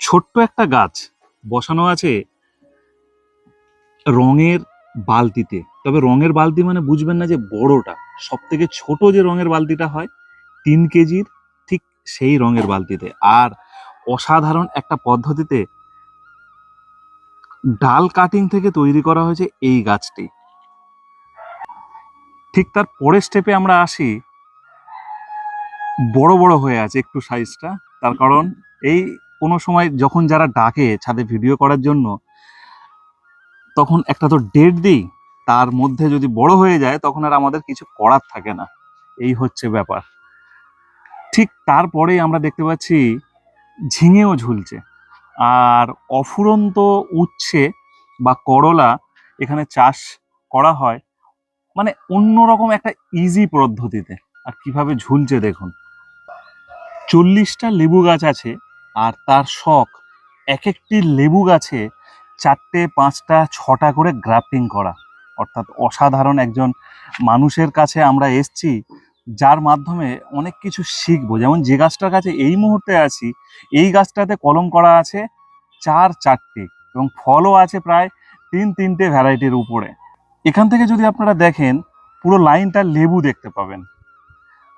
ছোট্ট একটা গাছ বসানো আছে রঙের বালতিতে। তবে রঙের বালতি মানে বুঝবেন না যে বড়টা। সব থেকে ছোট যে রঙের বালতিটা হয়, তিন কেজির ঠিক সেই রঙের বালতিতে। আর অসাধারণ একটা পদ্ধতিতে ডাল কাটিং থেকে তৈরি করা হয়েছে এই গাছটি। ঠিক তার পরের স্টেপে আমরা আসি। বড় বড় হয়ে আছে একটু সাইজটা তার কারণ এই কোনো সময় যখন যারা ডাকে ছাদে ভিডিও করার জন্য, তখন একটা তো ডেট দিই, তার মধ্যে যদি বড় হয়ে যায়, তখন আর আমাদের কিছু করার থাকে না। এই হচ্ছে ব্যাপার। ঠিক তারপরেই আমরা দেখতে পাচ্ছি, ঝিঙেও ঝুলছে। আর অফুরন্ত উচ্ছে বা করলা এখানে চাষ করা হয় মানে অন্যরকম একটা ইজি পদ্ধতিতে। আর কীভাবে ঝুলছে দেখুন। চল্লিশটা লেবু গাছ আছে আর তার শখ এক একটি লেবু গাছে চারটে, পাঁচটা, ছটা করে গ্রাফটিং করা। অর্থাৎ অসাধারণ একজন মানুষের কাছে আমরা এসছি, যার মাধ্যমে অনেক কিছু শিখব। যেমন যে গাছটার কাছে এই মুহূর্তে আছি, এই গাছটাতে কলম করা আছে চার চারটে এবং ফলও আছে প্রায় তিন তিনটে ভ্যারাইটির উপরে। এখান থেকে যদি আপনারা দেখেন, পুরো লাইনটা লেবু দেখতে পাবেন।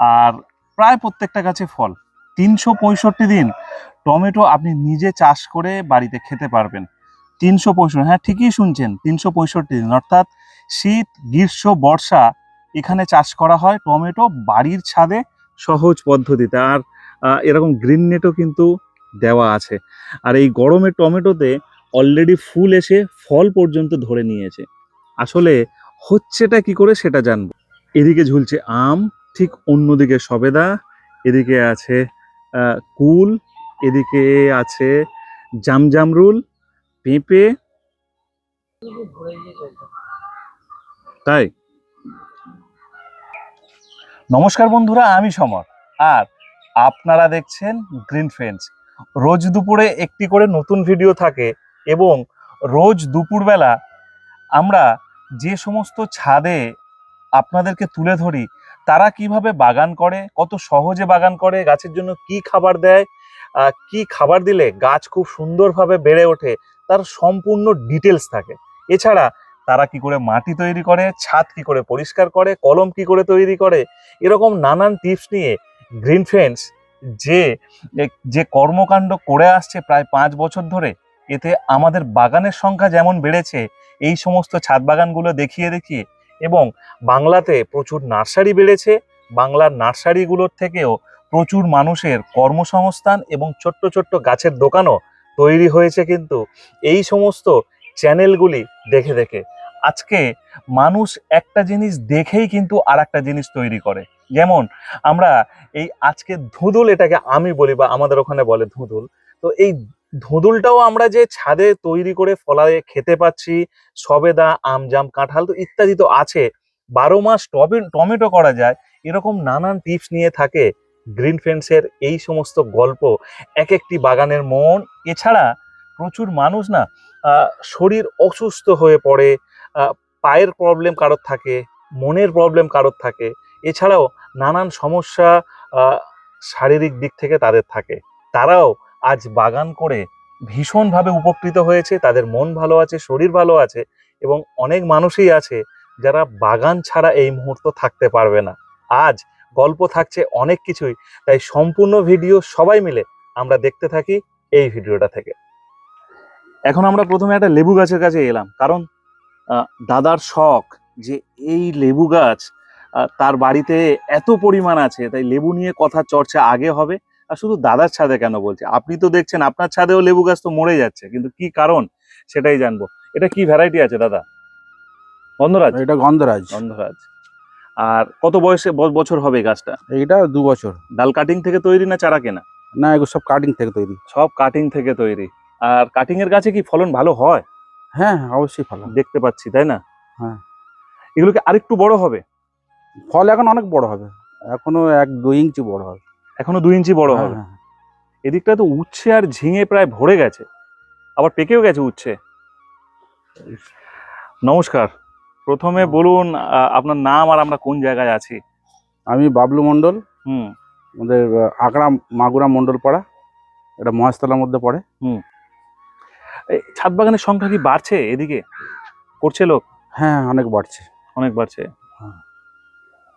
আর প্রায় প্রত্যেকটা গাছে ফল। তিনশো পঁয়ষট্টি দিন টমেটো আপনি নিজে চাষ করে বাড়িতে খেতে পারবেন। তিনশো পঁয়ষট্টি হ্যাঁ ঠিকই শুনছেন, তিনশো পঁয়ষট্টি দিন। অর্থাৎ শীত, গ্রীষ্ম, বর্ষা এখানে চাষ করা হয় টমেটো বাড়ির ছাদে সহজ পদ্ধতিতে। আর এরকম গ্রিন নেটও কিন্তু দেওয়া আছে। আর এই গরমে টমেটোতে অলরেডি ফুল এসে ফল পর্যন্ত ধরে নিয়েছে। আসলে হচ্ছেটা কি করে সেটা জানব। এদিকে ঝুলছে আম, ঠিক অন্যদিকে সবেদা, এদিকে আছে কুল, এদিকে আছে জামজামরুল, পেঁপে। তাই? নমস্কার বন্ধুরা, আমি সমর। আর আপনারা দেখছেন গ্রিন ফ্রেন্ডস। রোজ দুপুরে একটি করে নতুন ভিডিও থাকে এবং রোজ দুপুরবেলা আমরা যে সমস্ত ছাদে আপনাদেরকে তুলে ধরি তারা কীভাবে বাগান করে, কত সহজে বাগান করে, গাছের জন্য কি খাবার দেয় কি খাবার দিলে গাছ খুব সুন্দরভাবে বেড়ে ওঠে, তার সম্পূর্ণ ডিটেলস থাকে। এছাড়া তারা কি করে মাটি তৈরি করে, ছাদ কি করে পরিষ্কার করে, কলম কি করে তৈরি করে, এরকম নানান টিপস নিয়ে গ্রিন ফ্রেন্ডস যে যে কর্মকাণ্ড করে আসছে প্রায় পাঁচ বছর ধরে, এতে আমাদের বাগানের সংখ্যা যেমন বেড়েছে, এই সমস্ত ছাদ বাগানগুলো দেখিয়ে দেখিয়ে এবং বাংলাতে প্রচুর নার্সারি বেড়েছে। বাংলার নার্সারিগুলোর থেকেও প্রচুর মানুষের কর্মসংস্থান এবং ছোট্ট ছোট্ট গাছের দোকানও তৈরি হয়েছে কিন্তু এই সমস্ত চ্যানেলগুলি দেখে দেখে। আজকে মানুষ একটা জিনিস দেখেই কিন্তু আর একটা জিনিস তৈরি করে। যেমন আমরা এই আজকে ধুদুল এটাকে আমি বলি বা আমাদের ওখানে বলে ধুদুল তো এই ধুদুলটাও আমরা যে ছাদে তৈরি করে ফলায়ে খেতে পাচ্ছি, সবেদা আম জাম কাঁঠাল তো ইত্যাদি তো আছে। বারো মাস টবে, টমেটো করা যায়, এরকম নানান টিপস নিয়ে থাকে গ্রিন ফ্রেন্ডসের এই সমস্ত গল্প। এক একটি বাগানের মন, এছাড়া প্রচুর মানুষ না শরীর অসুস্থ হয়ে পড়ে পায়ের প্রবলেম কারোর থাকে, মনের প্রবলেম কারোর থাকে, এছাড়াও নানান সমস্যা শারীরিক দিক থেকে তাদের থাকে। তারাও আজ বাগান করে ভীষণভাবে উপকৃত হয়েছে, তাদের মন ভালো আছে, শরীর ভালো আছে এবং অনেক মানুষই আছে যারা বাগান ছাড়া এই মুহূর্ত থাকতে পারবে না। আজ গল্প থাকছে অনেক কিছুই, তাই সম্পূর্ণ ভিডিও সবাই মিলে আমরা দেখতে থাকি এই ভিডিওটা থেকে। এখন আমরা প্রথমে একটা লেবু গাছের কাছে এলাম, কারণ দাদার শখ যে এই লেবু গাছ তার বাড়িতে এত পরিমাণ আছে, তাই লেবু নিয়ে কথা চর্চা আগে হবে। আর শুধু দাদার ছাদে কেন বলছে? আপনি তো দেখছেন আপনার ছাদেও লেবু গাছ তো মরে যাচ্ছে কিন্তু কি কারণ সেটাই জানব। এটা কি ভ্যারাইটি আছে দাদা? গন্ধরাজ? এটা গন্ধরাজ। গন্ধরাজ। আর কত বয়সে বছর হবে গাছটা? এইটা দু বছর। ডাল কাটিং থেকে তৈরি না চারা কেনা? না এগুলো সব কাটিং থেকে তৈরি। সব কাটিং থেকে তৈরি। আর কাটিং এর গাছে কি ফলন ভালো হয়? হ্যাঁ অবশ্যই ভালো দেখতে পাচ্ছি তাই না? হ্যাঁ। এগুলোকে আরেকটু বড় হবে? ফল এখন অনেক বড় হবে। এখনও এক দুই ইঞ্চি বড় হবে। এখনও দুই ইঞ্চি বড় হ্যাঁ, হবে। হ্যাঁ। এদিকটা তো উচ্ছে আর ঝিঙে প্রায় ভরে গেছে। আবার পেকেও গেছে উচ্ছে। নমস্কার। প্রথমে বলুন আপনার নাম আর আমরা কোন জায়গায় আছি? আমি বাবলু মণ্ডল। হুম। আমাদের আকড়া মাগুরা মণ্ডল পাড়া এটা মহেশতলার মধ্যে পড়ে। এই ছাদ বাগানের সংখ্যা কি বাড়ছে এদিকে? করছে লোক? হ্যাঁ অনেক বাড়ছে। অনেক বাড়ছে।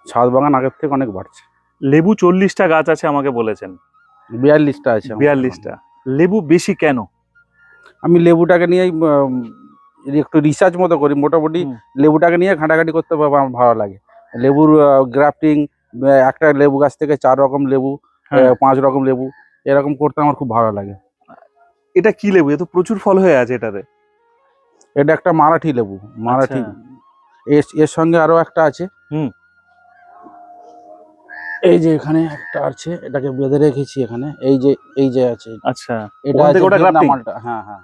ছাদ বাগান আগের থেকে অনেক বাড়ছে। লেবু চল্লিশটা গাছ আছে আমাকে বলেছেন। বিয়াল্লিশটা আছে বিয়াল্লিশটা। লেবু বেশি কেন? আমি লেবুটাকে উম, একটু রিসার্চ মতো করি মোটামুটি লেবুটাকে নিয়ে ঘাঁটাঘাঁটি করতে পারব আমার ভালো লাগে। লেবুর গ্রাফটিং একটা লেবু গাছ থেকে চার রকম লেবু হ্যাঁ। পাঁচ রকম লেবু এরকম করতে আমার খুব ভালো লাগে। এটা কি লেবু? এ তো প্রচুর ফল হয়ে আছে এটাতে। এটা একটা মারাঠি লেবু মারাঠি। আচ্ছা। এর এর সঙ্গে আরও একটা আছে। হুম। এই যে এখানে একটা আছে এটাকে বেঁধে রেখেছি এখানে এই যে এই যে আছে। আচ্ছা এটা আছে মালটা হ্যাঁ হ্যাঁ।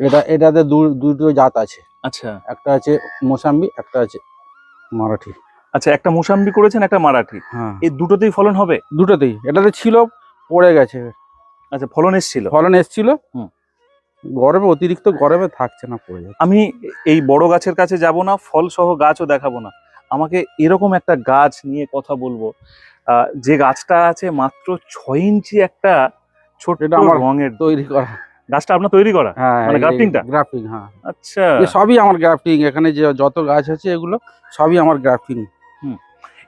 এটা এটাতে দুটো জাত আছে। আচ্ছা। একটা আছে মোসাম্বি একটা আছে মারাঠি। আচ্ছা একটা মোসাম্বি করেছেন একটা মারাঠি। হ্যাঁ। এই দুটোতেই ফলন হবে? দুটোতেই। এটাতে ছিল পড়ে গেছে। আচ্ছা ফলন এসছিল? ফলন এসছিল। হুম। গরমে অতিরিক্ত গরমে থাকছে না পড়ে যাচ্ছে। আমি এই বড় গাছের কাছে যাব না ফল সহ গাছও দেখাবো না। আমাকে এরকম একটা গাছ নিয়ে কথা বলব। যে গাছটা আছে মাত্র ছয় ইঞ্চি একটা ছোট আমার- রঙের তৈরি করা। গাছটা আপনার তৈরি করা? হ্যাঁ মানে grafting টা? গ্রাফটিং হ্যাঁ। আচ্ছা। সবই আমার গ্রাফটিং এখানে যে যত গাছ আছে এগুলো সবই আমার গ্রাফটিং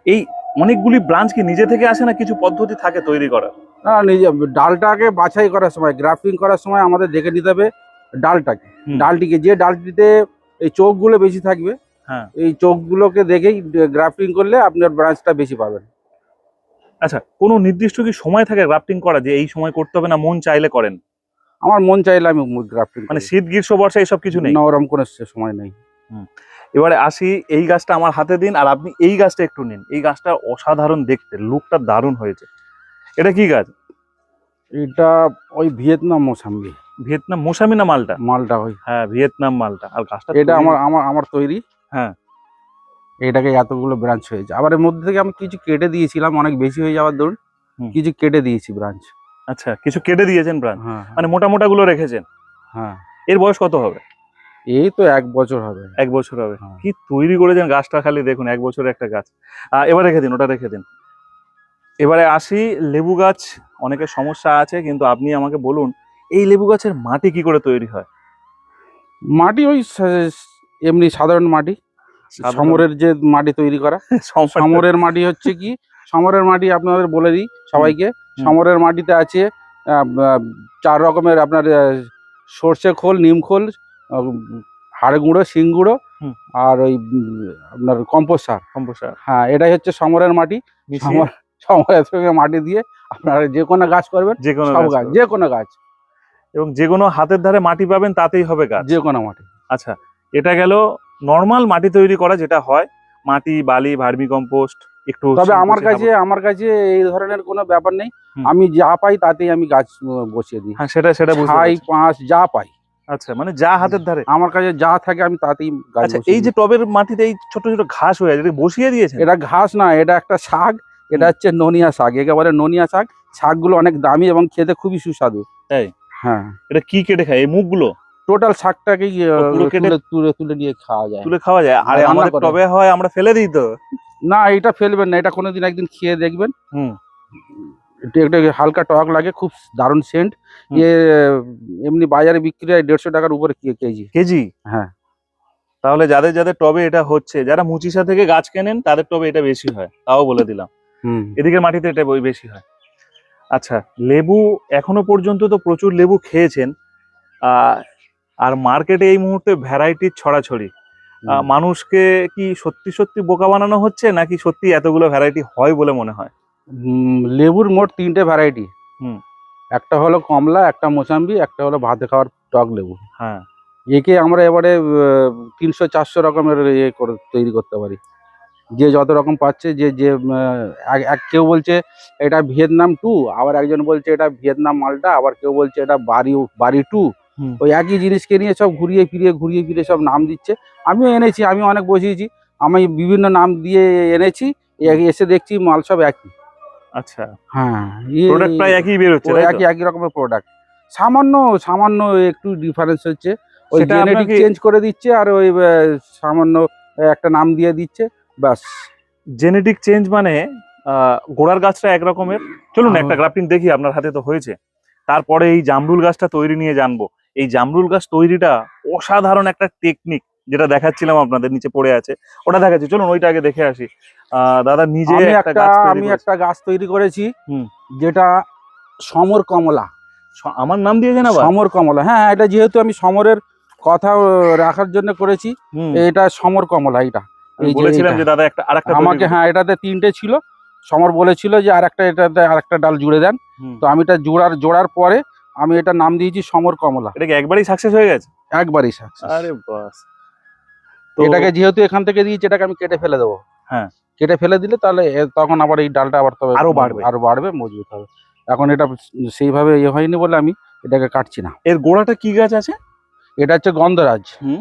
এই অনেকগুলি ব্রাঞ্চ কি নিজে থেকে আসে না কিছু পদ্ধতি থাকে তৈরি করার? না নিজে ডালটাকে বাছাই করার সময় গ্রাফটিং করার সময় আমাদের দেখে নিতে হবে ডালটাকে। ডালটিকে যে ডালটিতে এই চোখগুলো বেশি থাকবে। এই চোখগুলোকে দেখেই গ্রাফটিং করলে আপনার ব্রাঞ্চটা বেশি পাবেন। আচ্ছা কোনো নির্দিষ্ট কি সময় থাকে গ্রাফটিং করা যে এই সময় করতে হবে না মন চাইলে করেন? আমার মন চাইলে আমি গ্রাফটিং মানে শীত গ্রীষ্ম বর্ষা এইসব কিছু নেই? না ওরম কোনো সময় নেই। এবারে আসি এই গাছটা আমার হাতে দিন আর আপনি এই গাছটা একটু নিন। এই গাছটা অসাধারণ দেখতে লুকটা দারুণ হয়েছে। এটা কি গাছ? এটা ওই ভিয়েতনাম মোসাম্বি। ভিয়েতনাম মোসামি না মালটা? মালটা ওই। হ্যাঁ ভিয়েতনাম মালটা। আর গাছটা এটা আমার আমার আমার তৈরি। হ্যাঁ। এটাকে এতগুলো ব্রাঞ্চ হয়েছে। আবার এর মধ্যে থেকে আমি কিছু কেটে দিয়েছিলাম অনেক বেশি হয়ে যাওয়ার দরুন। কিছু কেটে দিয়েছি ব্রাঞ্চ আচ্ছা কিছু কেটে দিয়েছেন প্রাণ হ্যাঁ মানে মোটা মোটা গুলো রেখেছেন? হ্যাঁ। এর বয়স কত হবে? এই তো এক বছর হবে। এক বছর হবে। হ্যাঁ। কি তৈরি করেছেন গাছটা খালি দেখুন এক বছরের একটা গাছ। এবার রেখে দিন ওটা রেখে দিন। এবারে আসি লেবু গাছ অনেকের সমস্যা আছে কিন্তু আপনি আমাকে বলুন এই লেবু গাছের মাটি কি করে তৈরি হয়? মাটি ওই এমনি সাধারণ মাটি সমরের যে মাটি তৈরি করা সমরের। মাটি হচ্ছে কি সমরের মাটি আপনাদের বলে দিই সবাইকে সমরের মাটিতে আছে চার রকমের আপনার সর্ষে খোল নিম খোল হাড় গুঁড়ো শিং গুঁড়ো আর ওই আপনার কম্পোস্ট সার। সমস্যা হ্যাঁ এটাই হচ্ছে সমরের মাটি। সমর সমরের সঙ্গে মাটি দিয়ে আপনারা যে কোনো গাছ করবেন যে কোনো গাছ গাছ যে কোনো গাছ। এবং যে কোনো হাতের ধারে মাটি পাবেন তাতেই হবে গাছ। যে কোনো মাটি। আচ্ছা এটা গেল নর্মাল মাটি তৈরি করা যেটা হয় মাটি বালি ভার্মি কম্পোস্ট একটু তবে আমার কাছে আমার কাছে এই ধরনের কোনো ব্যাপার নেই। আমি যা পাই তাতেই আমি গাছ বসিয়ে দিই। হ্যাঁ সেটা সেটা ছাই পাঁচ যা পাই। আচ্ছা মানে যা হাতের ধারে। আমার কাছে যা থাকে আমি তাতেই গাছ আচ্ছা এই যে টবের মাটিতে এই ছোট ছোট ঘাস হয়ে আছে বসিয়ে দিয়েছে এটা ঘাস না এটা একটা শাক। এটা হচ্ছে ননিয়া শাক একেবারে ননিয়া শাক। শাকগুলো অনেক দামি এবং খেতে খুবই সুস্বাদু। তাই? হ্যাঁ। এটা কি কেটে খায়? এই মুখগুলো টোটাল শাকটাকেই তুলে তুলে নিয়ে খাওয়া যায়। তুলে খাওয়া যায়। আরে আমাদের টবে হয় আমরা ফেলে দিই তো। না এটা ফেলবেন না এটা কোনোদিন একদিন খেয়ে দেখবেন। হুম। একটা হালকা টক লাগে খুব দারুণ সেন্ট। এমনি বাজারে বিক্রি হয় দেড়শো টাকার উপরে কেজি। কেজি? হ্যাঁ। তাহলে যাদের যাদের টবে এটা হচ্ছে যারা মুচিসা থেকে গাছ কেনেন তাদের টবে এটা বেশি হয় তাও বলে দিলাম। হুম। এদিকের মাটিতে এটা বই বেশি হয়। আচ্ছা লেবু এখনও পর্যন্ত তো প্রচুর লেবু খেয়েছেন। আহ, আর মার্কেটে এই মুহূর্তে ভ্যারাইটির ছড়াছড়ি। মানুষকে কি সত্যি সত্যি বোকা বানানো হচ্ছে নাকি সত্যি এতগুলো ভ্যারাইটি হয় বলে মনে হয়? লেবুর মোট তিনটে ভ্যারাইটি হুম। একটা হলো কমলা একটা মোসাম্বি একটা হলো ভাতে খাওয়ার টক লেবু। হ্যাঁ। একে আমরা এবারে তিনশো চারশো রকমের ইয়ে করে তৈরি করতে পারি। যে যত রকম পাচ্ছে যে যে এক- কেউ বলছে এটা ভিয়েতনাম টু আবার একজন বলছে এটা ভিয়েতনাম মালটা আবার কেউ বলছে এটা বাড়ি বাড়ি টু। ওই একই জিনিসকে নিয়ে সব ঘুরিয়ে ফিরিয়ে ঘুরিয়ে ফিরিয়ে সব নাম দিচ্ছে। আমিও এনেছি আমি অনেক বসিয়েছি। আমি বিভিন্ন নাম দিয়ে এনেছি এসে দেখছি মাল সব একই। আচ্ছা। হ্যাঁ প্রোডাক্ট প্রায় একই একই একই রকমের প্রোডাক্ট সামান্য সামান্য একটু ডিফারেন্স হচ্ছে। ওই জেনেটিক চেঞ্জ করে দিচ্ছে আর ওই সামান্য একটা নাম দিয়ে দিচ্ছে ব্যাস। জেনেটিক চেঞ্জ মানে গোড়ার গাছটা এক রকমের। চলুন একটা গ্রাফটিং দেখি আপনার হাতে তো হয়েছে। তারপরে এই জামরুল গাছটা তৈরি নিয়ে জানব। এই জামরুল গাছ তৈরিটা অসাধারণ একটা টেকনিক যেটা দেখাচ্ছিলাম আপনাদের নিচে পড়ে আছে। ওটা দেখাচ্ছি চলুন ওইটা আগে দেখে আসি। দাদা নিজে একটা একটা আমি একটা গাছ তৈরি করেছি হুম। যেটা সমর কমলা। আমার নাম দিয়েছেন আবার? সমর কমলা হ্যাঁ এটা যেহেতু আমি সমরের কথা রাখার জন্য করেছি এটা সমর কমলা এটা। যে বলেছিলাম এটা। যে দাদা একটা আরেকটা আমাকে হ্যাঁ এটাতে তিনটে ছিল। সমর বলেছিল যে আরেকটা এটাতে আরেকটা ডাল জুড়ে দেন। তো আমি এটা জোড়ার জোড়ার পরে আমি এটা নাম দিয়েছি সমর কমলা। এটা কি একবারই সাকসেস হয়ে গেছে? একবারই success। আরে বাস। তো এটাকে যেহেতু এখান থেকে দিয়েছি এটাকে আমি কেটে ফেলে দেবো। হ্যাঁ। কেটে ফেলে দিলে তাহলে তখন আবার এই ডালটা আবার তবে আরও বাড়বে। আরও বাড়বে মজবুত হবে। এখন এটা সেইভাবে ইয়ে হয়নি বলে আমি এটাকে কাটছি না। এর গোড়াটা কি গাছ আছে? এটা হচ্ছে গন্ধরাজ। হুম।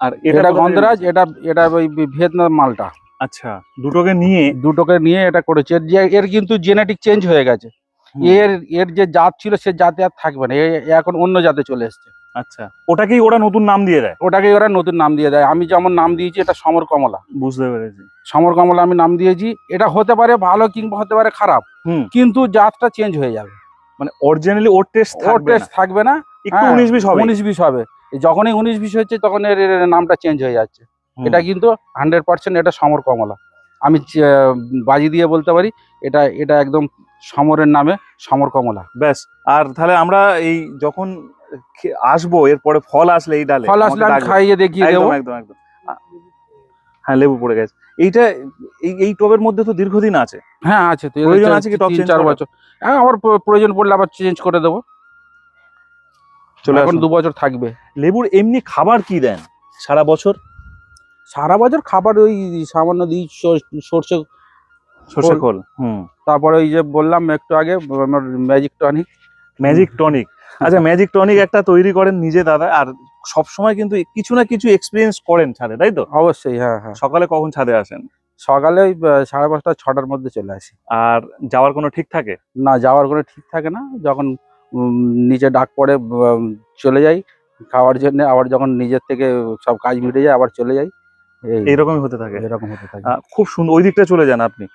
আর এটা গন্ধরাজ এটা এটা ওই ভিয়েতনাম মালটা। আচ্ছা দুটোকে নিয়ে দুটোকে নিয়ে এটা করেছে। এর কিন্তু জেনেটিক চেঞ্জ হয়ে গেছে। এর এর যে জাত ছিল সে জাতে আর থাকবে না। এখন অন্য জাতে চলে এসছে। আচ্ছা। ওটাকেই ওরা নতুন নাম দিয়ে দেয়? ওটাকে ওরা নতুন নাম দিয়ে দেয়। আমি যেমন নাম দিয়েছি এটা সমর কমলা। বুঝতে পেরেছি। সমর কমলা আমি নাম দিয়েছি। এটা হতে পারে ভালো কিংবা হতে পারে খারাপ। কিন্তু জাতটা চেঞ্জ হয়ে যাবে। মানে অরিজিনালি ওর টেস্ট ওর টেস্ট থাকবে না। একটু হ্যাঁ, উনিশ বিশ হবে। উনিশ বিশ হবে। যখনই উনিশ বিশ হচ্ছে তখন এর এর নামটা চেঞ্জ হয়ে যাচ্ছে। এটা কিন্তু হান্ড্রেড পার্সেন্ট এটা সমর কমলা। আমি বাজি দিয়ে বলতে পারি এটা এটা একদম সমরের নামে সমর কমলা। ব্যাস আর তাহলে আমরা এই যখন আসব এরপরে ফল আসলে এই ডালে ফল আসলে আমি খাইয়ে দেখিয়ে একদম দেবো। একদম একদম। হ্যাঁ লেবু পড়ে গেছে। এইটা এই টবের মধ্যে তো দীর্ঘদিন আছে। হ্যাঁ আছে তো প্রয়োজন আছে কি change চার বছর। হ্যাঁ আবার প্রয়োজন পড়লে আবার চেঞ্জ করে দেবো। চলে এখন দু বছর থাকবে। লেবুর এমনি খাবার কি দেন সারা বছর? সারা বছর খাবার ওই সামান্য দিই সর- সর্ষে সর্ষে খোল। হুম। তারপরে ওই যে বললাম একটু আগে আমার ম্যাজিক টনিক ম্যাজিক টনিক আচ্ছা ম্যাজিক টনিক একটা তৈরি করেন নিজে দাদা আর সব সময় কিন্তু কিছু না কিছু এক্সপিরিয়েন্স করেন ছাদে তাই তো? অবশ্যই হ্যাঁ হ্যাঁ। সকালে কখন ছাদে আসেন? সকালে ওই সাড়ে পাঁচটা ছটার মধ্যে চলে আসি। আর যাওয়ার কোনো ঠিক থাকে? না যাওয়ার কোনো ঠিক থাকে না। যখন নিচে ডাক পড়ে চলে যাই। খাওয়ার জন্য আবার যখন নিজের থেকে সব কাজ মিটে যায় আবার চলে যাই। এইরকমই হতে থাকে। এরকম হতে থাকে। খুব সুন্দর ওই দিকটা চলে যান আপনি।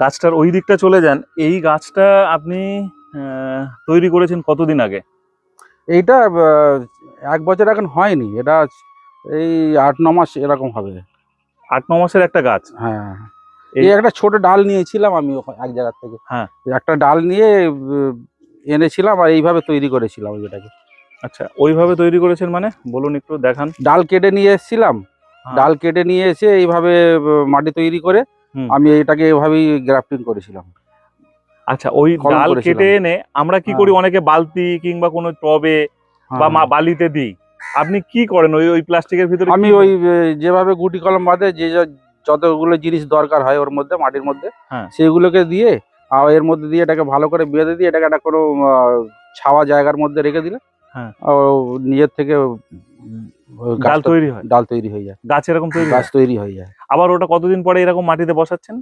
গাছটার ওই দিকটা চলে যান। এই গাছটা আপনি তৈরি করেছেন কতদিন আগে? এইটা এক বছর এখন হয়নি। এটা এই আট ন মাস এরকম হবে। আট ন মাসের একটা গাছ? হ্যাঁ। এই- একটা ছোট ডাল নিয়েছিলাম আমি ওখানে এক জায়গা থেকে। হ্যাঁ। একটা ডাল নিয়ে এনেছিলাম আর এইভাবে তৈরি করেছিলাম এটাকে আচ্ছা ওইভাবে তৈরি করেছেন মানে? বলুন একটু দেখান। ডাল কেটে নিয়ে এসেছিলাম। ডাল কেটে নিয়ে এসে এইভাবে মাটি তৈরি করে আমি এটাকে এভাবেই গ্রাফটিং করেছিলাম আচ্ছা ওই ডাল কেটে এনে আমরা কি হ্যাঁ। করি অনেকে বালতি কিংবা কোনো টবে বা হ্যাঁ। মা- বালিতে দিই আপনি কি করেন ওই ওই প্লাস্টিকের ভিতরে আমি ওই যেভাবে গুটি কলম বাঁধে যে যতগুলো জিনিস দরকার হয় ওর মধ্যে মাটির মধ্যে হ্যাঁ। সেগুলোকে দিয়ে আর এর মধ্যে দিয়ে এটাকে ভালো করে বেঁধে দিয়ে এটাকে একটা কোনো ছাওয়া জায়গার মধ্যে রেখে দিলে হ্যাঁ। নিজের থেকে ডাল তৈরি হয়? ডাল তৈরি হয়ে যায়। গাছ এরকম তৈরি গাছ তৈরি হয়ে যায়। আবার ওটা কতদিন পরে এরকম মাটিতে বসাচ্ছেন?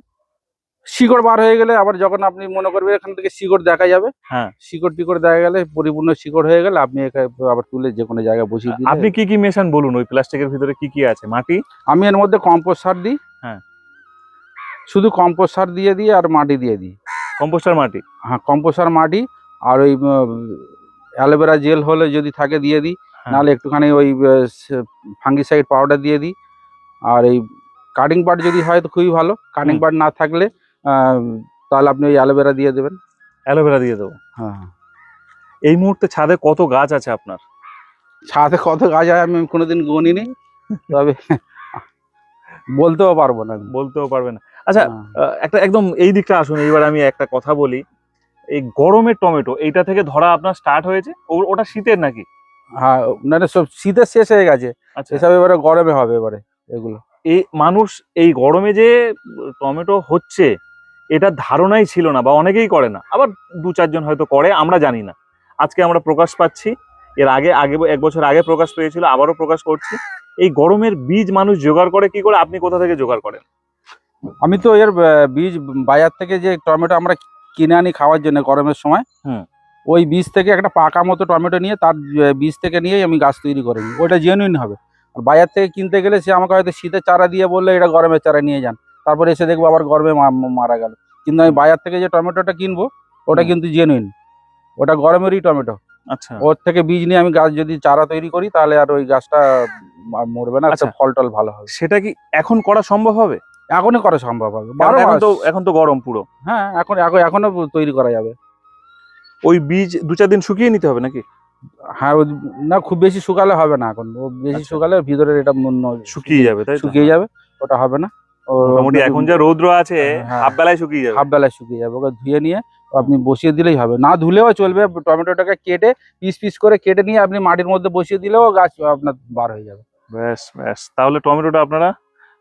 শিকড় বার হয়ে গেলে আবার যখন আপনি মনে করবেন এখান থেকে শিকড় দেখা যাবে হ্যাঁ। শিকড় টিকড় দেখা গেলে পরিপূর্ণ শিকড় হয়ে গেলে আপনি আবার তুলে যে কোনো জায়গায় বসিয়ে আপনি কি কি মেশান বলুন ওই প্লাস্টিকের ভিতরে কি কি আছে? মাটি? আমি এর মধ্যে কম্পোস্ট সার দিই। হ্যাঁ। শুধু কম্পোস্ট সার দিয়ে দিই আর মাটি দিয়ে দিই। কম্পোস্টার মাটি? হ্যাঁ কম্পোস্ট সার মাটি আর ওই অ্যালোভেরা জেল হলে যদি থাকে দিয়ে দিই। নাহলে একটুখানি ওই ফাঙ্গিসাইড পাউডার দিয়ে দিই। আর এই কাটিং পার্ট যদি হয় তো খুবই ভালো। কাটিং। পার্ট না থাকলে তাহলে আপনি ওই অ্যালোভেরা দিয়ে দেবেন। অ্যালোভেরা দিয়ে দেবো? হ্যাঁ। এই মুহূর্তে ছাদে কত গাছ আছে আপনার? ছাদে কত গাছ হয় আমি কোনোদিন গণিনি। তবে বলতেও পারব না। বলতেও পারবে না। আচ্ছা হ্যাঁ। একটা একদম এই দিকটা আসুন এইবার আমি একটা কথা বলি। এই গরমের টমেটো এইটা থেকে ধরা আপনার স্টার্ট হয়েছে? ওটা শীতের নাকি? হ্যাঁ মানে সব শীতের শেষ হয়ে গেছে। আচ্ছা। এসব এবারে গরমে হবে এবারে এগুলো। এই মানুষ এই গরমে যে টমেটো হচ্ছে এটা ধারণাই ছিল না বা অনেকেই করে না। আবার দু চারজন হয়তো করে আমরা জানি না। আজকে আমরা প্রকাশ পাচ্ছি এর আগে আগে এক বছর আগে প্রকাশ পেয়েছিল আবারও প্রকাশ করছি। এই গরমের বীজ মানুষ জোগাড় করে কি করে? আপনি কোথা থেকে জোগাড় করেন? আমি তো এর বীজ বাজার থেকে যে টমেটো আমরা কিনে আনি খাওয়ার জন্য গরমের সময় হুম। ওই বীজ থেকে একটা পাকা মতো টমেটো নিয়ে তার বীজ থেকে নিয়েই আমি গাছ তৈরি করে নিই। ওইটা জেনুইন হবে। আর বাজার থেকে কিনতে গেলে সে আমাকে হয়তো শীতের চারা দিয়ে বললে এটা গরমের চারা নিয়ে যান। তারপর এসে দেখব আবার গরমে মারা গেল। কিন্তু আমি বাজার থেকে যে টমেটোটা কিনবো ওটা কিন্তু জেনুইন ওটা গরমেরই টমেটো। আচ্ছা। ওর থেকে বীজ নিয়ে আমি গাছ যদি চারা তৈরি করি তাহলে আর ওই গাছটা মরবে না। আচ্ছা। ফল টল ভালো হবে। সেটা কি এখন করা সম্ভব হবে? এখনই করা সম্ভব হবে। এখন তো এখন তো গরম পুরো। হ্যাঁ এখন এখন এখনও তৈরি করা যাবে। ওই বীজ দু চার দিন শুকিয়ে নিতে হবে নাকি? হ্যাঁ না খুব বেশি শুকালে হবে না এখন। ও বেশি আচ্ছা। শুকালে ভিতরের এটা শুকিয়ে যাবে তাই শুকিয়ে যাবে ওটা হবে না। মোটামুটি এখন যা রৌদ্র আছে হ্যাঁ। হাফ বেলায় শুকিয়ে যাবে। হাফ বেলায় শুকিয়ে যাবে ওকে ধুয়ে নিয়ে আপনি বসিয়ে দিলেই হবে। না ধুলেও চলবে টমেটোটাকে কেটে পিস পিস করে কেটে নিয়ে আপনি মাটির মধ্যে বসিয়ে দিলেও গাছ আপনার বার হয়ে যাবে। ব্যাস ব্যাস। তাহলে টমেটোটা আপনারা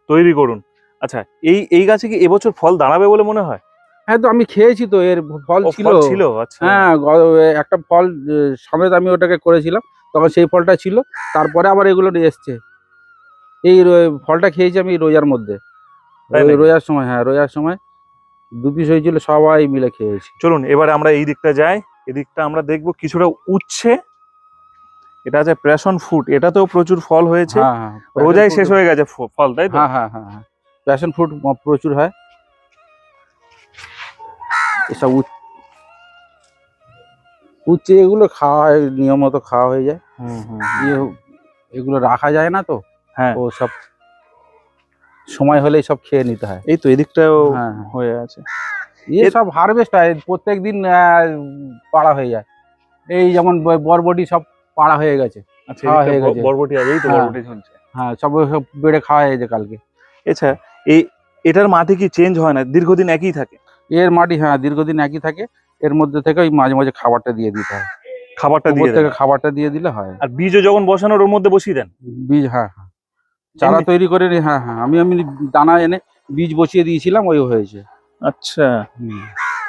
তৈরি করুন। আচ্ছা এই এই গাছে কি এবছর ফল দাঁড়াবে বলে মনে হয়? হ্যাঁ তো আমি খেয়েছি তো এর ফল ছিল। ছিল? আচ্ছা। হ্যাঁ একটা ফল সমেত আমি ওটাকে করেছিলাম তখন সেই ফলটা ছিল তারপরে আবার এগুলো এসছে। এই ফলটা খেয়েছি আমি রোজার মধ্যে? রোজার সময় হ্যাঁ রোজার সময় দু পিস হয়েছিল সবাই মিলে খেয়েছি। চলুন এবারে আমরা এই দিকটা যাই এদিকটা আমরা দেখব কিছুটা উচ্ছে। এটা আছে প্যাশন ফ্রুট এটাতেও প্রচুর ফল হয়েছে। হ্যাঁ হ্যাঁ রোজাই শেষ হয়ে গেছে ফল তাই তো? হ্যাঁ হ্যাঁ হ্যাঁ হ্যাঁ। প্যাশন ফ্রুট প্রচুর হয়। এসব উচ- উচ্ছে এগুলো খাওয়া হয় নিয়মিত খাওয়া হয়ে যায়। ইয়ে এগুলো রাখা যায় না তো? হ্যাঁ। ও সব সময় হলেই সব খেয়ে নিতে হয়। এই তো এদিকটাও হ্যাঁ হ্যাঁ। হয়ে আছে। ইয়ে সব হারভেস্ট হয় প্রত্যেক দিন পাড়া হয়ে যায়। এই যেমন বরবটি সব পাড়া হয়ে গেছে আচ্ছা খাওয়া হয়ে গেছে। বরবটি আছে এই তো হ্যাঁ। বরবটি হ্যাঁ সব সব বেড়ে খাওয়া হয়ে গেছে কালকে। আচ্ছা এই এটার মাটি কি চেঞ্জ হয় না? দীর্ঘদিন একই থাকে? এর মাটি হ্যাঁ দীর্ঘদিন একই থাকে এর মধ্যে থেকে ওই মাঝে মাঝে খাবারটা দিয়ে দিতে হয়। খাবারটা দিয়ে থেকে খাবারটা দিয়ে দিলে হয়। আর বীজও যখন বসানোর ওর মধ্যে বসিয়ে দেন? বীজ হ্যাঁ হ্যাঁ। চারা তৈরি করে হ্যাঁ হ্যাঁ। আমি আমি দানা এনে বীজ বসিয়ে দিয়েছিলাম ওই হয়েছে। আচ্ছা।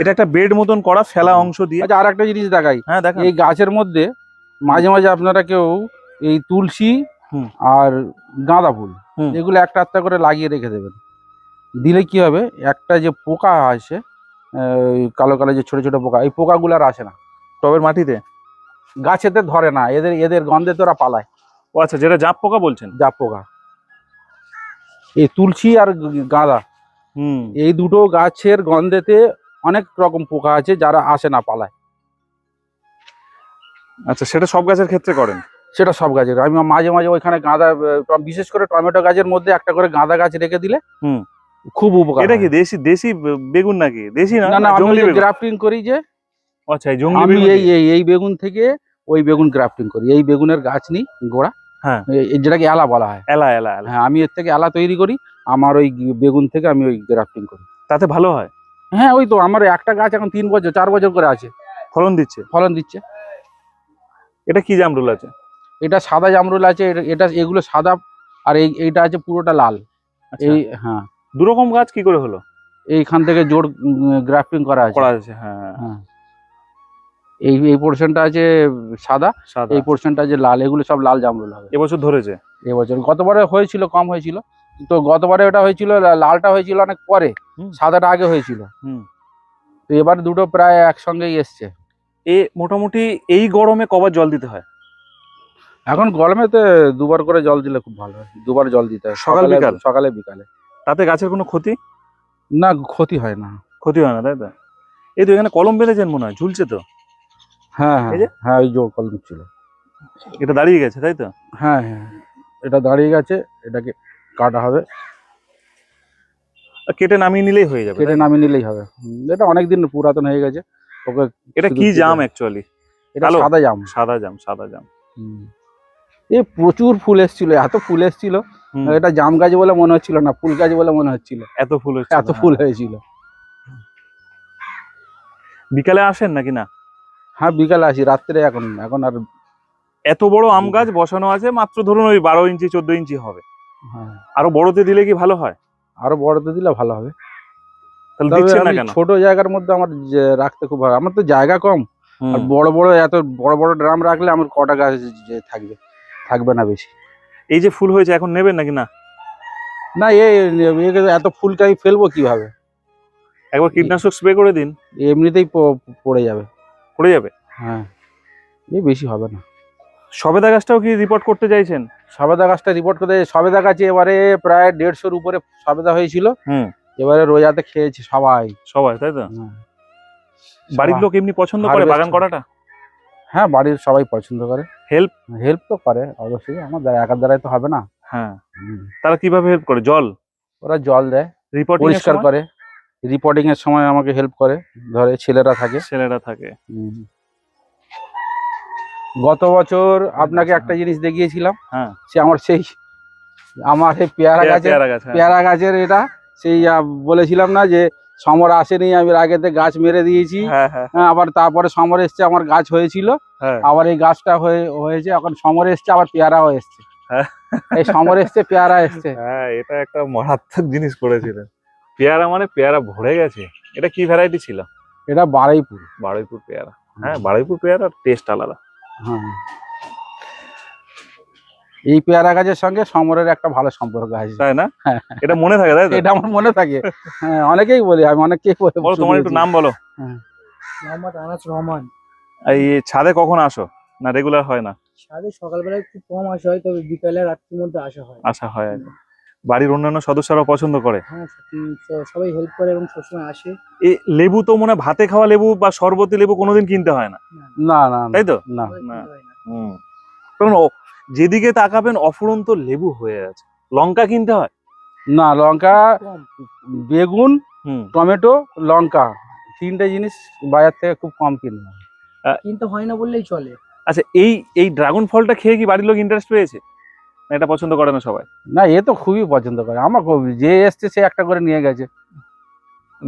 এটা একটা বেড মতন করা ফেলা অংশ দিয়ে। আচ্ছা আর একটা জিনিস দেখাই। হ্যাঁ দেখেন। এই গাছের মধ্যে মাঝে মাঝে আপনারা কেউ এই তুলসী আর গাঁদা ফুল। এগুলো একটা একটা করে লাগিয়ে রেখে দেবেন। দিলে কি হবে? একটা যে পোকা আসে কালো কালো যে ছোটো ছোটো পোকা এই পোকাগুলো আর আসে না। টবের মাটিতে। গাছেতে ধরে না এদের এদের গন্ধে তো ওরা পালায়। ও আচ্ছা যেটা জাপ পোকা বলছেন? জাপ পোকা। এই তুলসী আর গাঁদা। হুম। এই দুটো গাছের গন্ধেতে অনেক রকম পোকা আছে যারা আসে না পালায়। আচ্ছা সেটা সব গাছের ক্ষেত্রে করেন? সেটা সব গাছের। আমি মাঝে মাঝে ওইখানে গাঁদা বিশেষ করে টমেটো গাছের মধ্যে একটা করে গাঁদা গাছ রেখে দিলে হুম। খুব উপকার এটা কি দেশি দেশি বেগুন নাকি? দেশি না? না না জঙ্গলি গ্রাফটিং করি যে। আচ্ছা এই জঙ্গলি আমি এই এই এই বেগুন থেকে ওই বেগুন গ্রাফটিং করি। এই বেগুনের গাছ নিই গোড়া। হ্যাঁ। যেটাকে এলা বলা হয়। এলা এলা হ্যাঁ আমি এর থেকে এলা তৈরি করি। আমার ওই বেগুন থেকে আমি ওই গ্রাফটিং করি। তাতে ভালো হয়? হ্যাঁ ওই তো আমার একটা গাছ এখন তিন বছর চার বছর করে আছে। ফলন দিচ্ছে? ফলন দিচ্ছে। এটা কি জামরুল আছে? এটা সাদা জামরুল আছে এটা- এগুলো সাদা আর এই এইটা আছে পুরোটা লাল। আচ্ছা। এই হ্যাঁ। দু রকম গাছ কি করে হলো? এইখান থেকে জোর গ্রাফটিং করা আছে। করা আছে হ্যাঁ। হ্যাঁ। এই এই পোর্শনটা আছে সাদা এই পোর্শনটা আছে লাল এগুলো সব লাল জামরুল হবে। এবছর ধরেছে? এবছর গতবারে হয়েছিল কম হয়েছিল। তো গতবারে ওটা হয়েছিল লালটা হয়েছিল অনেক পরে। সাদাটা আগে হয়েছিল। হুম। তো এবার দুটো প্রায় একসঙ্গেই এসছে। এ মোটামুটি এই গরমে কবার জল দিতে হয়? এখন গরমেতে দুবার করে জল দিলে খুব ভালো হয়। দুবার জল দিতে হয়। সকাল সকালে বিকাল? সকালে বিকালে। তাতে গাছের কোনো ক্ষতি? না ক্ষতি হয় না। ক্ষতি হয় না তাই তো? এই তো এখানে কলম বেঁধেছেন মনে হয় ঝুলছে তো। হ্যাঁ হ্যাঁ যে? হ্যাঁ ওই জোর কলম ছিল। এটা দাঁড়িয়ে গেছে তাই তো? হ্যাঁ হ্যাঁ এটা দাঁড়িয়ে গেছে এটাকে কাটা হবে। কেটে নামিয়ে নিলেই হয়ে যাবে কেটে নামিয়ে নিলেই হবে। এটা অনেকদিন পুরাতন হয়ে গেছে। ওকে এটা কি জাম অ্যাকচুয়ালি এটা? সাদা জাম। সাদা জাম সাদা জাম। হুম। এ প্রচুর ফুল এসেছিল এত ফুল এসেছিল এটা জাম গাছ বলে মনে হচ্ছিল না ফুল গাছ বলে মনে হচ্ছিল। এত ফুল এত ফুল হয়েছিল। বিকালে আসেন নাকি না? হ্যাঁ বিকালে আসি রাত্রে এখন এখন আর এত বড় আম গাছ বসানো আছে মাত্র ধরুন ওই বারো ইঞ্চি চোদ্দ ইঞ্চি হবে। হ্যাঁ। আরও বড়তে দিলে কি ভালো হয়? আরও বড়তে দিলে ভালো হবে। ছোট জায়গার মধ্যে আমার রাখতে খুব ভালো আমার তো জায়গা কম। আর বড় বড় এত বড় বড় ড্রাম রাখলে আমার কটা গাছ যে থাকবে থাকবে না বেশি। এই যে ফুল হয়েছে এখন নেবেন নাকি না? না এ- এত ফুলটা আমি ফেলব কীভাবে? একবার কীটনাশক স্প্রে করে দিন। এমনিতেই পড়ে যাবে। পড়ে যাবে? হ্যাঁ। এ বেশি হবে না। সবেদা গাছটাও কি রিপোর্ট করতে চাইছেন? সবেদা গাছটা রিপোর্ট করতে সবেদা গাছে এবারে প্রায় দেড়শোর উপরে সবেদা হয়েছিল। হুম। এবারে রোজাতে খেয়েছে সবাই। সবাই তাই তো? হ্যাঁ। বাড়ির লোক এমনি পছন্দ করে বাগান করাটা? হ্যাঁ বাড়ির সবাই পছন্দ করে। হেল্প হেল্প তো করে অবশ্যই। আমার দ্বারা একার দ্বারাই তো হবে না। হ্যাঁ। তারা কীভাবে হেল্প করে? জল? ওরা জল দেয় রিপোর্ট পরিষ্কার করে। রিপোর্টিং এর সময় আমাকে হেল্প করে। ধরে ছেলেরা থাকে। ছেলেরা থাকে। গত বছর আপনাকে আচ্ছা। একটা জিনিস দেখিয়েছিলাম। হ্যাঁ। সে আমার সেই আমার এই পেয়ারা গাছের পেয়ারা হ্যাঁ। পেয়ারা গাছের এটা সেই বলেছিলাম না যে সমর আসেনি আমি আগেতে গাছ মেরে দিয়েছি। হ্যাঁ হ্যাঁ। হ্যাঁ, আবার তারপরে সমর এসছে আমার গাছ হয়েছিল। হ্যাঁ। আবার এই গাছটা হয়ে হয়েছে এখন সমর এসছে আবার পেয়ারাও এসছে। হ্যাঁ। এই সমর এসছে পেয়ারা এসছে। হ্যাঁ এটা একটা মারাত্মক জিনিস করেছিলেন। পেয়ারা মানে পেয়ারা ভরে গেছে। এটা কি ভ্যারাইটি ছিল? এটা বারুইপুর। বারুইপুর পেয়ারা। হ্যাঁ বারুইপুর পেয়ারার টেস্ট আলাদা। হ্যাঁ। এই পেয়ারা গাছের সঙ্গে সমরের একটা ভালো সম্পর্ক আছে। তাই না? হ্যাঁ। এটা মনে থাকে তাই তো? এটা আমার মনে থাকে। হ্যাঁ অনেকেই বলি আমি অনেককেই বলে বলো তোমার একটু নাম বলো। মোহাম্মদ আনাস রহমান। এই ছাদে কখন আসো? না রেগুলার হয় না? ছাদে সকালবেলায় খুব কম আসা হয় তবে বিকালে রাত্রির মধ্যে আসা হয়। আসা হয়। আর বাড়ির অন্যান্য সদস্যরাও পছন্দ করে? হ্যাঁ সবাই হেল্প করে এবং সবসময় আসে। এই লেবু তো মনে হয় ভাতে খাওয়া লেবু বা শরবতি লেবু কোনোদিন কিনতে হয় না? না। না তাই তো? না। না। হয়। হুম। ও- যেদিকে তাকাবেন অফুরন্ত লেবু হয়ে আছে। লঙ্কা কিনতে হয়? না লঙ্কা বেগুন টমেটো লঙ্কা তিনটে জিনিস বাজার থেকে খুব কম কিনতে হয়। কিনতে হয় না বললেই চলে। আচ্ছা এই এই ড্রাগন ফলটা খেয়ে কি বাড়ির লোক ইন্টারেস্ট পেয়েছে? এটা পছন্দ করে না সবাই? না এ তো খুবই পছন্দ করে। আমার খুব- যে এসছে সে একটা করে নিয়ে গেছে।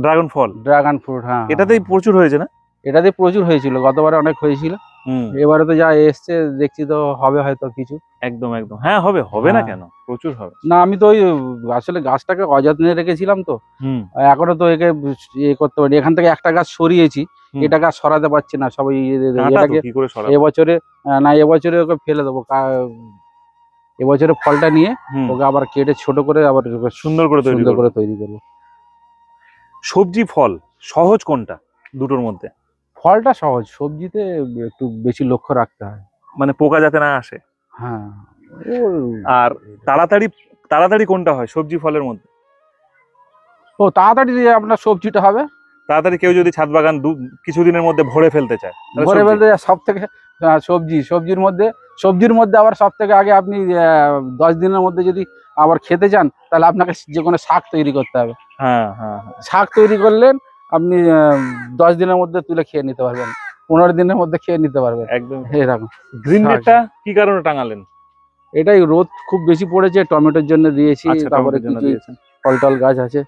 ড্রাগন ফল? ড্রাগন ফ্রুট হ্যাঁ। এটাতেই প্রচুর হয়েছে না? এটাতে প্রচুর হয়েছিল। গতবারে অনেক হয়েছিল। এবারে তো যা এসছে দেখছি তো হবে হয়তো কিছু। একদম একদম। হ্যাঁ হবে হবে না হ্যাঁ। কেন? প্রচুর হবে। না আমি তো ওই আসলে গাছটাকে অযত্নে রেখেছিলাম তো। হুম। এখনও তো একে ইয়ে করতে পারি এখান থেকে একটা গাছ সরিয়েছি এটা গাছ সরাতে পারছি না সবাই এটাকে? এবছরে না এবছরে ওকে ফেলে দেবো। এবছরে ফলটা নিয়ে ওকে আবার কেটে ছোট করে আবার সুন্দর করে তৈরি সুন্দর করে তৈরি করব। সবজি ফল সহজ কোনটা দুটোর মধ্যে? ফলটা সহজ সবজিতে একটু বেশি লক্ষ্য রাখতে হয়। মানে পোকা যাতে না আসে। হ্যাঁ। ও- আর তাড়াতাড়ি তাড়াতাড়ি কোনটা হয় সবজি ফলের মধ্যে? ও তাড়াতাড়ি যে আপনার সবজিটা হবে। তাড়াতাড়ি কেউ যদি ছাদ বাগান দু- কিছুদিনের মধ্যে ভরে ফেলতে চায় ভরে ফেলতে। সব থেকে সবজি সবজির মধ্যে সবজির মধ্যে আবার সব থেকে আগে আপনি দশ দিনের মধ্যে যদি আবার খেতে চান তাহলে আপনাকে যে কোনো শাক তৈরি করতে হবে। হ্যাঁ হ্যাঁ হ্যাঁ। শাক তৈরি করলেন আপনি দশ দিনের মধ্যে তুলে খেয়ে নিতে পারবেন। পনেরো দিনের মধ্যে খেয়ে নিতে পারবেন। একদম। এরকম গ্রিন। নেটটা কি কারণে টাঙালেন? এটাই রোদ খুব বেশি পড়েছে টমেটোর জন্য দিয়েছি আচ্ছা তারপরে। ফল টল গাছ আছে।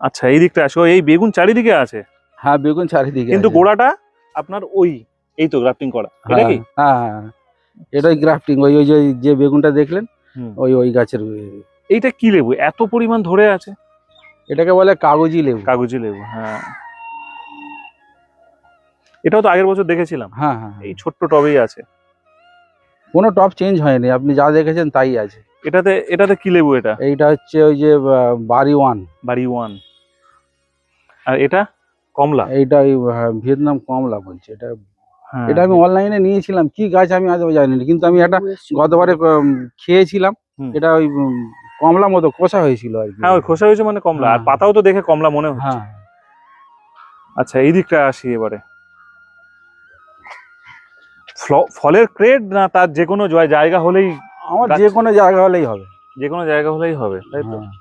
আচ্ছা এই দিকটা আসো এই বেগুন চারিদিকে আছে? হ্যাঁ বেগুন চারিদিকে কিন্তু গোড়াটা আপনার ওই এই তো গ্রাফটিং করা এটা হ্যাঁ কি? হ্যাঁ হ্যাঁ। এটাই গ্রাফটিং ওই ওই যে যে বেগুনটা দেখলেন ওই ওই গাছের এইটা কি লেবু? এত পরিমাণ ধরে আছে? এটাকে বলে কাগজি লেবু। কাগজি লেবু হ্যাঁ। এটাও তো আগের বছর দেখেছিলাম। হ্যাঁ হ্যাঁ এই ছোট্ট টবেই আছে। কোনো টপ চেঞ্জ হয়নি আপনি যা দেখেছেন তাই আছে। এটাতে এটাতে কি লেবু এটা? এইটা হচ্ছে ওই যে বাড়ি ওয়ান। বাড়ি ওয়ান। আর এটা? কমলা। এইটা ওই আহ, ভিয়েতনাম কমলা বলছে এটা হ্যাঁ। এটা আমি অনলাইনে নিয়েছিলাম কি গাছ আমি আজও জানি না কিন্তু আমি একটা গতবারে খেয়েছিলাম। এটা ওই কমলা মতো কষা হয়েছিল আর কি। হ্যাঁ ওই খোসা হয়েছে মানে কমলা আর হ্যাঁ। পাতাও তো দেখে কমলা মনে হচ্ছে। হ্যাঁ। আচ্ছা এই দিকটা আসি এবারে। ফলের ক্রেড না তার যে কোনো জয়- জায়গা হলেই আমার যে কোনো জায়গা হলেই হবে। যে কোনো জায়গা হলেই হবে তাই তো? হ্যাঁ,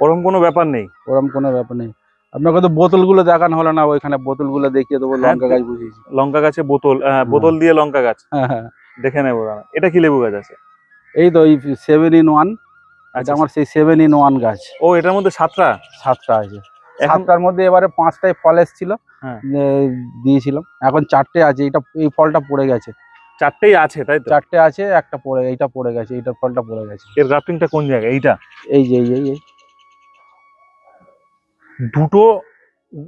ওরকম কোনো ব্যাপার নেই। ওরকম কোনো ব্যাপার নেই। আপনাকে তো বোতলগুলো দেখানো হলো না ওইখানে বোতলগুলো দেখিয়ে দেবো হ্যাঁ, লঙ্কা গাছ বুঝিয়েছি লঙ্কা গাছে বোতল বোতল দিয়ে লঙ্কা গাছ। দেখে নেব। এটা কি লেবু গাছ আছে? এই তো এই সেভেন ইন ওয়ান এটা আচ্ছা। আমার সেই সেভেন ইন ওয়ান গাছ। ও এটার মধ্যে সাতটা? সাতটা আছে। সাতটার মধ্যে এবারে পাঁচটায় ফল এসেছিল হ্যাঁ। দিয়েছিলাম। এখন চারটে আছে এইটা এই ফলটা পড়ে গেছে। চারটেই আছে তাই তো? চারটে আছে একটা পড়ে এইটা পড়ে গেছে এইটার ফলটা পড়ে গেছে। এর গ্রাফটিংটা কোন জায়গায়? এইটা? এই যে এই এই এই দুটো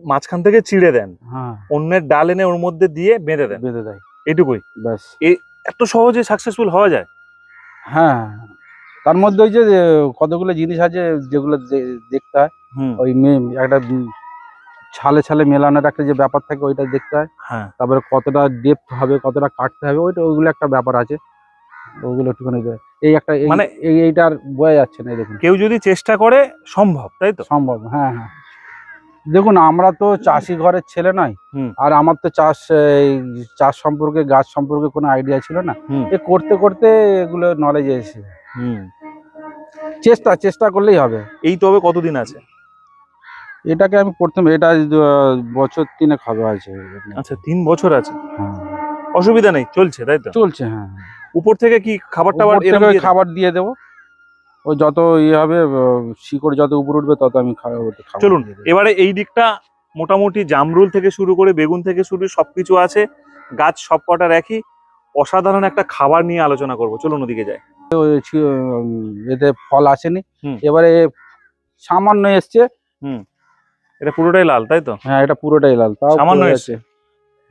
মাঝখান থেকে চিড়ে দেন। হ্যাঁ। অন্যের ডাল এনে ওর মধ্যে দিয়ে বেঁধে দেন। বেঁধে দেয়। এটুকুই ব্যাস। এত সহজে সাকসেসফুল হওয়া যায়? হ্যাঁ তার মধ্যে ওই যে কতগুলো জিনিস আছে যেগুলো দেখতে হয় ওই মে- একটা ছালে ছালে মেলানোর একটা যে ব্যাপার থাকে ওইটা দেখতে হয়। হ্যাঁ। তারপরে কতটা ডেপথ হবে কতটা কাটতে হবে ওইটা ওইগুলো একটা ব্যাপার আছে। ওগুলো একটুখানি এই একটা মানে- এই এইটার বোঝা যাচ্ছে না দেখুন। কেউ যদি চেষ্টা করে সম্ভব তাই তো? সম্ভব হ্যাঁ হ্যাঁ। দেখুন আমরা তো চাষি ঘরের ছেলে নয়। আর আমার তো চাষ চাষ সম্পর্কে গাছ সম্পর্কে কোনো আইডিয়া ছিল না। এ করতে করতে এগুলো নলেজ এসে হুম। চেষ্টা চেষ্টা করলেই হবে। এই তবে কতদিন আছে? এটাকে আমি প্রথমে এটা বছর তিনেক হবে আছে আচ্ছা তিন বছর আছে? হ্যাঁ। অসুবিধা নেই চলছে তাই তো? চলছে হ্যাঁ। উপর থেকে কি খাবার টাবার এরকম? খাবার দিয়ে দেবো। ও যত ইয়ে হবে শিকড় যত উপর উঠবে তত আমি চলুন এবারে এই দিকটা মোটামুটি জামরুল থেকে শুরু করে বেগুন থেকে শুরু সবকিছু আছে। গাছ সব কটা রাখি অসাধারণ একটা খাবার নিয়ে আলোচনা করব। চলুন ওদিকে যাই। উম, এতে ফল আসেনি। এবারে সামান্য এসছে। এটা পুরোটাই লাল তাই তো? হ্যাঁ এটা পুরোটাই লাল তাও সামান্য এসছে।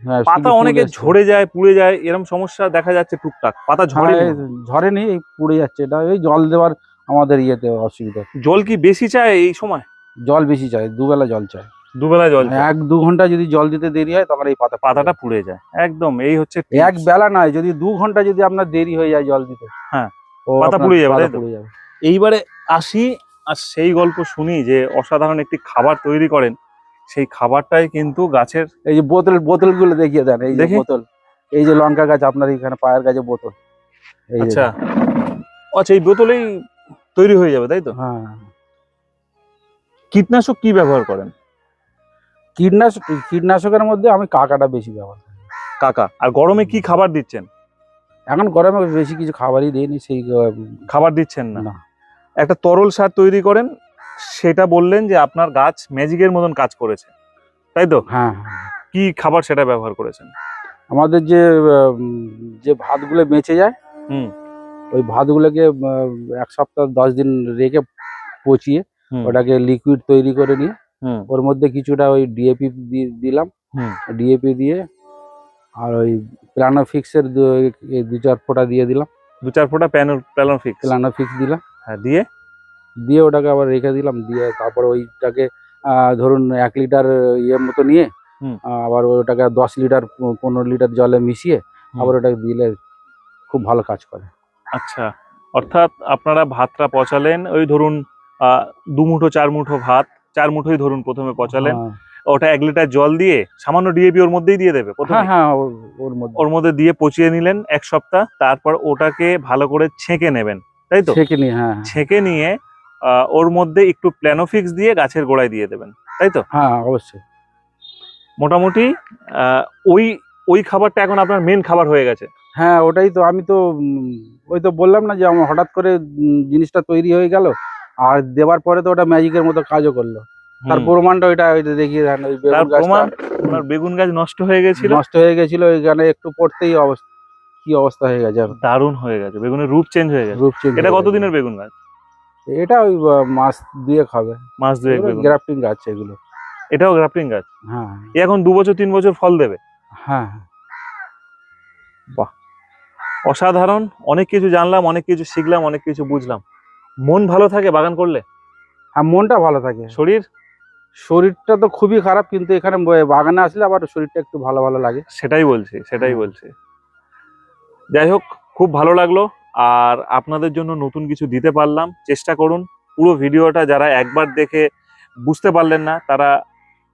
হ্যাঁ পাতা অনেকে ঝরে যায় পুড়ে যায় এরকম সমস্যা দেখা যাচ্ছে টুকটাক। পাতা ঝরে হ্যাঁ, ঝরেনি? পুড়ে যাচ্ছে। এটা এই জল দেওয়ার আমাদের ইয়েতে অসুবিধা। জল কি বেশি চায় এই সময়? জল বেশি চায় দুবেলা জল চায়। দুবেলা জল এক দু ঘণ্টা যদি জল দিতে দেরি হয় তখন এই পাতা পাতাটা পুড়ে যায়। একদম এই হচ্ছে। এক বেলা নয় যদি দু ঘণ্টা যদি আপনার দেরি হয়ে যায় জল দিতে। হ্যাঁ, পাতা পুড়ে যাবে, তাই তো? এইবারে আসি আর সেই গল্প শুনি যে অসাধারণ একটি খাবার তৈরি করেন। সেই খাবারটাই কিন্তু গাছের এই যে বোতল বোতলগুলো দেখিয়ে দেন এই যে বোতল। এই যে লঙ্কা গাছ আপনার এখানে পায়ের কাছে বোতল। আচ্ছা। আচ্ছা এই বোতলেই তৈরি হয়ে যাবে তাই তো? হ্যাঁ। কীটনাশক কি ব্যবহার করেন? কীটনাশক কীটনাশকের মধ্যে আমি কাকাটা বেশি ব্যবহার করি। কাকা আর গরমে কি খাবার দিচ্ছেন? এখন গরমে বেশি কিছু খাবারই দিইনি সেই খাবার দিচ্ছেন না। একটা তরল সার তৈরি করেন সেটা বললেন যে আপনার গাছ ম্যাজিকের মতন কাজ করেছে। তাই তো? হ্যাঁ হ্যাঁ। কি খাবার সেটা ব্যবহার করেছেন? আমাদের যে যে ভাতগুলো বেঁচে যায় হুম। ওই ভাতগুলোকে এক সপ্তাহ দশ দিন রেখে পচিয়ে ওটাকে লিকুইড তৈরি করে নিয়ে ওর মধ্যে কিছুটা ওই ডিএপি দিলাম। হুম। ডিএপি দিয়ে আর ওই প্লানোফিক্সের দু- দু চার ফোঁটা দিয়ে দিলাম। দু চার ফোঁটা প্যানেল প্যালন ফিক্স? প্লানোফিক্স দিলাম। হ্যাঁ দিয়ে? দিয়ে ওটাকে আবার রেখে দিলাম দিয়ে তারপর ওইটাকে ধরুন এক লিটার ইয়ের মতো নিয়ে। আবার ওটাকে দশ লিটার পনেরো লিটার জলে মিশিয়ে আবার ওটাকে দিলে খুব ভালো কাজ করে। আচ্ছা অর্থাৎ আপনারা ভাতটা পচালেন ওই ধরুন দু মুঠো চার মুঠো ভাত চার মুঠোই ধরুন প্রথমে পচালেন। হ্যাঁ। ওটা এক লিটার জল দিয়ে সামান্য ডিএপি ওর মধ্যেই দিয়ে দেবে হ্যাঁ হ্যাঁ ওর- মধ্যে। ওর মধ্যে দিয়ে পচিয়ে নিলেন এক সপ্তাহ তারপর ওটাকে ভালো করে ছেঁকে নেবেন তাই তো? ছেঁকে নিয়ে হ্যাঁ হ্যাঁ। ছেঁকে নিয়ে ওর মধ্যে একটু প্ল্যানোফিক্স দিয়ে গাছের গোড়ায় দিয়ে দেবেন তাই তো? হ্যাঁ অবশ্যই। মোটামুটি আহ, ওই ওই খাবারটা এখন আপনার মেন খাবার হয়ে গেছে। হ্যাঁ ওটাই তো আমি তো ওই তো বললাম না যে আমার হঠাৎ করে জিনিসটা তৈরি হয়ে গেল আর দেওয়ার পরে তো ওটা ম্যাজিকের মতো কাজও করল। তার। প্রমাণটা ওইটা ওই যে দেখিয়ে দেন ওই তার বেগুন প্রমাণ গাছটা বেগুন গাছ নষ্ট হয়ে গেছিল। নষ্ট হয়ে গেছিল ওইখানে একটু পড়তেই অবস্থা কি অবস্থা হয়ে গেছে দারুণ হয়ে গেছে বেগুনের রূপ চেঞ্জ হয়ে গেছে। রূপ change এটা কতদিনের বেগুন গাছ? এটা ওই মাস দিয়ে খাবে মাস দুয়েক গ্রাফটিং গাছ এগুলো। এটাও গ্রাফটিং গাছ? হ্যাঁ। এখন দু বছর তিন বছর ফল দেবে? হ্যাঁ। বাহ। অসাধারণ অনেক কিছু জানলাম অনেক কিছু শিখলাম অনেক কিছু বুঝলাম। মন ভালো থাকে বাগান করলে? হ্যাঁ মনটা ভালো থাকে। শরীর? শরীরটা তো খুবই খারাপ কিন্তু এখানে বাগানে আসলে আবার শরীরটা একটু ভালো ভালো লাগে। সেটাই বলছি সেটাই। বলছি। যাই হোক খুব ভালো লাগল আর আপনাদের জন্য নতুন কিছু দিতে পারলাম। চেষ্টা করুন পুরো ভিডিওটা যারা একবার দেখে বুঝতে পারলেন না তারা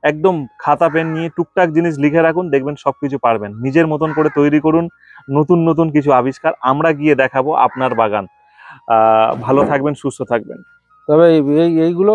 একদম খাতা পেন নিয়ে টুকটাক জিনিস লিখে রাখুন দেখবেন সব কিছু পারবেন। নিজের মতন করে তৈরি করুন নতুন নতুন কিছু আবিষ্কার আমরা গিয়ে দেখাবো আপনার বাগান। ভালো থাকবেন সুস্থ থাকবেন। তবে এই এইগুলো